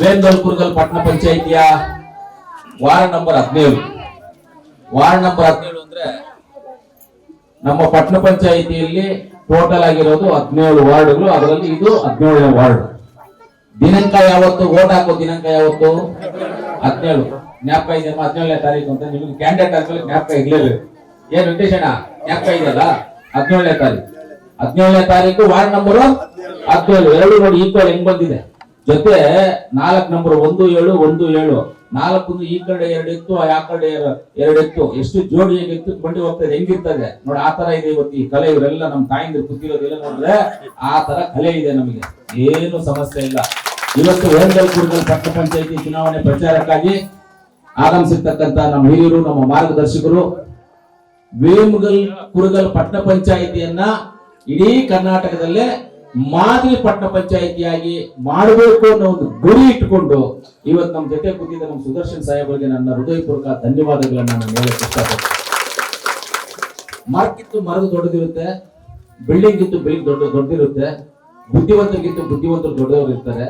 ವೇಂದಲ್ಪುರ್ಗಲ್ ಪಟ್ಟಣ ಪಂಚಾಯಿತಿಯ ward number ಹದಿನೇಳು. ವಾರ್ಡ್ ನಂಬರ್ ಹದಿನೇಳು ಅಂದ್ರೆ ನಮ್ಮ ಪಟ್ಟಣ ಪಂಚಾಯಿತಿಯಲ್ಲಿ ಟೋಟಲ್ ಆಗಿರೋದು ಹದಿನೇಳು ವಾರ್ಡ್ಗಳು. ಅದರಲ್ಲಿ ಇದು ಹದಿನೇಳನೇ ವಾರ್ಡ್. ದಿನಾಂಕ ಯಾವತ್ತು? ಓಟ್ ಹಾಕೋ ದಿನಾಂಕ ಯಾವತ್ತು? ಹದಿನೇಳು. ಜ್ಞಾಪಕ ಇದೆ ಹದಿನೇಳನೇ ತಾರೀಕು ಅಂತ. ನಿಮಗೆ ಕ್ಯಾಂಡಿಡೇಟ್ ಆದ್ಮೇಲೆ ಜ್ಞಾಪಕ ಇರ್ಲಿಲ್ಲ. ಏನ್ ವೆಂಕಟೇಶಣ್ಣ ಜ್ಞಾಪಕ ಇದೆಯಲ್ಲ? ಹದಿನೇಳನೇ ತಾರೀಕು. ಹದಿನೇಳನೇ ತಾರೀಕು ವಾರ್ಡ್ ನಂಬರ್? ಹದಿನೇಳು. ಎರಡು ನೋಡಿ ಈಕ್ವಲ್ ಹೆಂಗ್ ಬಂದಿದೆ? ಜೊತೆ ನಾಲ್ಕು ನಂಬರ್, ಒಂದು ಏಳು ಒಂದು ಏಳು. ನಾಲ್ಕು ಈ ಕಡೆ ಎರಡು ಇತ್ತು ಆ ಕಡೆ ಎರ- ಎರಡು ಇತ್ತು ಎಷ್ಟು ಜೋಡಿ ಇತ್ತು ಬಂಡಿ ಹೋಗ್ತದೆ ಹೆಂಗಿರ್ತದೆ ನೋಡಿ, ಆ ತರ ಇದೆ ಇವತ್ತು ಈ ಕಲೆ. ಇವರೆಲ್ಲ ನಮ್ಮ ತಾಯಿಂದ ಕೂತಿರೋದೆಲ್ಲ ನೋಡಿದ್ರೆ ಆ ತರ ಕಲೆ ಇದೆ ನಮಗೆ. ಏನು ಸಮಸ್ಯೆ ಇಲ್ಲ. ಇವತ್ತು ವೇಂದಲ್ಪುರದಲ್ಲಿ ಪಟ್ಟ ಪಂಚಾಯತಿ ಚುನಾವಣೆ ಪ್ರಚಾರಕ್ಕಾಗಿ ಆಗಮಿಸಿರ್ತಕ್ಕಂತ ನಮ್ಮ ಹಿರಿಯರು, ನಮ್ಮ ಮಾರ್ಗದರ್ಶಕರು, ವೇಮಗಲ್, ಕುರುಗಲ್ ಪಟ್ಟಣ ಪಂಚಾಯಿತಿಯನ್ನ ಇಡೀ ಕರ್ನಾಟಕದಲ್ಲೇ ಮಾದರಿ ಪಟ್ಟಣ ಪಂಚಾಯಿತಿಯಾಗಿ ಮಾಡಬೇಕು ಅನ್ನೋ ಒಂದು ಗುರಿ ಇಟ್ಟುಕೊಂಡು ಇವತ್ತು ನಮ್ಮ ಜೊತೆ ಕೂತಿದ್ದ ನಮ್ಮ ಸುದರ್ಶನ್ ಸಾಹೇಬರಿಗೆ ನನ್ನ ಹೃದಯಪೂರ್ವಕ ಧನ್ಯವಾದಗಳನ್ನ ನಾನು ಹೇಳಕ್ ಇಷ್ಟಪಡ್ತೀನಿ. ಮರಕ್ಕಿತ್ತು ಮರದ ದೊಡ್ಡದಿರುತ್ತೆ, ಬಿಲ್ಡಿಂಗ್ ಇತ್ತು ಬಿಲ್ಡಿಂಗ್ ದೊಡ್ಡ ದೊಡ್ಡದಿರುತ್ತೆ, ಬುದ್ಧಿವಂತರಿಗಿಂತ ಬುದ್ಧಿವಂತರು ದೊಡ್ಡವರು ಇರ್ತಾರೆ.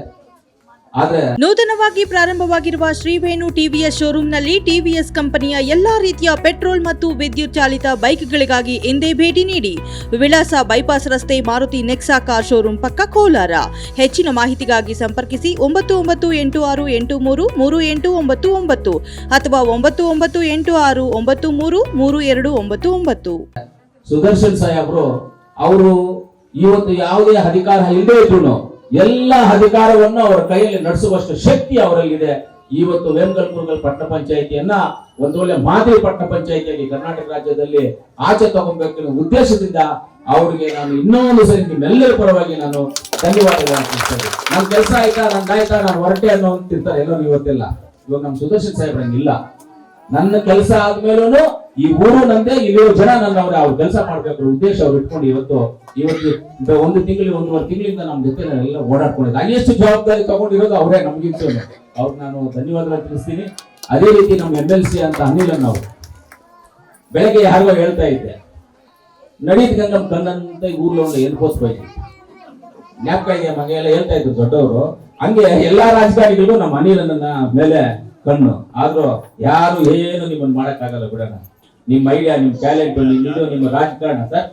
ನೂತನವಾಗಿ ಪ್ರಾರಂಭವಾಗಿರುವ ಶ್ರೀವೇಣು ಟಿವಿಎಸ್ ಶೋರೂಮ್ನಲ್ಲಿ ಟಿವಿಎಸ್ ಕಂಪನಿಯ ಎಲ್ಲಾ ರೀತಿಯ ಪೆಟ್ರೋಲ್ ಮತ್ತು ವಿದ್ಯುತ್ ಚಾಲಿತ ಬೈಕ್ಗಳಿಗಾಗಿ ಎಂದೇ ಭೇಟಿ ನೀಡಿ ವಿಳಾಸ ಬೈಪಾಸ್ ರಸ್ತೆ ಮಾರುತಿ ನೆಕ್ಸಾ ಕಾರ್ ಶೋರೂಮ್ ಪಕ್ಕ ಕೋಲಾರ. ಹೆಚ್ಚಿನ ಮಾಹಿತಿಗಾಗಿ ಸಂಪರ್ಕಿಸಿ ಒಂಬತ್ತು ಒಂಬತ್ತು ಎಂಟು ಆರು ಎಂಟು ಮೂರು ಮೂರು ಎಂಟು ಒಂಬತ್ತು ಒಂಬತ್ತು ಅಥವಾ ಒಂಬತ್ತು ಒಂಬತ್ತು ಎಂಟು ಆರು ಒಂಬತ್ತು ಮೂರು ಮೂರು ಎರಡು ಒಂಬತ್ತು ಒಂಬತ್ತು. ಸುದರ್ಶನ್ ಸಾಹೇಬ್ರು ಅವರು ಇವತ್ತು ಯಾವುದೇ ಅಧಿಕಾರ ಇಲ್ಲದೆ ಇದ್ರು ಎಲ್ಲ ಅಧಿಕಾರವನ್ನು ಅವರ ಕೈಯಲ್ಲಿ ನಡೆಸುವಷ್ಟು ಶಕ್ತಿ ಅವರಲ್ಲಿದೆ. ಇವತ್ತು ವೇಮಗಲ್ಪುರ್ಗಲ್ ಪಟ್ಟಣ ಪಂಚಾಯಿತಿಯನ್ನ ವೇಳೆ ಮಾದರಿ ಪಟ್ಟಣ ಪಂಚಾಯಿತಿಯಲ್ಲಿ ಕರ್ನಾಟಕ ರಾಜ್ಯದಲ್ಲಿ ಆಚೆ ತಗೊಬೇಕೆನ್ನುವ ಉದ್ದೇಶದಿಂದ ಅವರಿಗೆ ನಾನು ಇನ್ನೂ ಒಂದು ಸರಿ ನಿಮ್ಮೆಲ್ಲರ ಪರವಾಗಿ ನಾನು ಧನ್ಯವಾದಗಳನ್ನು ತಿಳಿಸ್ತೇನೆ ನನ್ನ ಕೆಲಸ ಆಯ್ತಾ? ನನ್ನ ಆಯ್ತಾ? ನಾನು ಹೊರಟೆ ಅನ್ನೋ ಅಂತಿರ್ತಾರೆ ಎಲ್ಲರೂ ಇವತ್ತಿಲ್ಲ. ಇವಾಗ ನಮ್ಮ ಸುದರ್ಶನ್ ಸಾಹೇಬ್ರಂಗಿಲ್ಲ ನನ್ನ ಕೆಲಸ ಆದ್ಮೇಲೂ ಈ ಊರು ನಂದೆ ಇಲ್ಲಿರೋ ಜನ ನನ್ನ ಅವ್ರ ಕೆಲಸ ಮಾಡ್ಬೇಕು ಉದ್ದೇಶ ಅವ್ರು ಇಟ್ಕೊಂಡು ಇವತ್ತು ಇವತ್ತು ಒಂದು ತಿಂಗಳು ಒಂದೂವರೆ ತಿಂಗಳಿಂದ ನಮ್ಮ ಜೊತೆ ಎಲ್ಲ ಓಡಾಡ್ಕೊಂಡಿದ್ದೆ ಹೈಯೆಸ್ಟ್ ಜವಾಬ್ದಾರಿ ತಗೊಂಡಿರೋದು ಅವರೇ ನಮಗಿಂತ ಅವ್ರು ನಾನು ಧನ್ಯವಾದಗಳು ತಿಳಿಸ್ತೀನಿ. ಅದೇ ರೀತಿ ನಮ್ಮ ಎಂ ಎಲ್ ಸಿ ಅಂತ ಅನಿಲ್ ಅವರು ಬೆಳಗ್ಗೆ ಯಾರಿಗೋ ಹೇಳ್ತಾ ಇದ್ದೆ ನಡೀತಿಗೆ ನಮ್ಮ ಕಣ್ಣಂತ ಊರ್ಲ ಒಂದು ಎನ್ಕೋಸ್ಬೇಕು ಜ್ಞಾಪಕ ಇದೆಯಾ ಮಗ ಎಲ್ಲ ಹೇಳ್ತಾ ಇದ್ರು ದೊಡ್ಡವರು. ಹಂಗೆ ಎಲ್ಲಾ ರಾಜಕಾರಣಿಗಳು ನಮ್ಮ ಅನಿಲನ ಮೇಲೆ ಕಣ್ಣು. ಆದ್ರೂ ಯಾರು ಏನು ನಿಮ್ಮನ್ನ ಮಾಡಕ್ಕಾಗಲ್ಲ ಬಿಡೋಣ. ನಿಮ್ಮ ಐಡಿಯಾ ನಿಮ್ ಟ್ಯಾಲೆಂಟ್ ನಿಮ್ಮ ರಾಜಕಾರಣ ಸರ್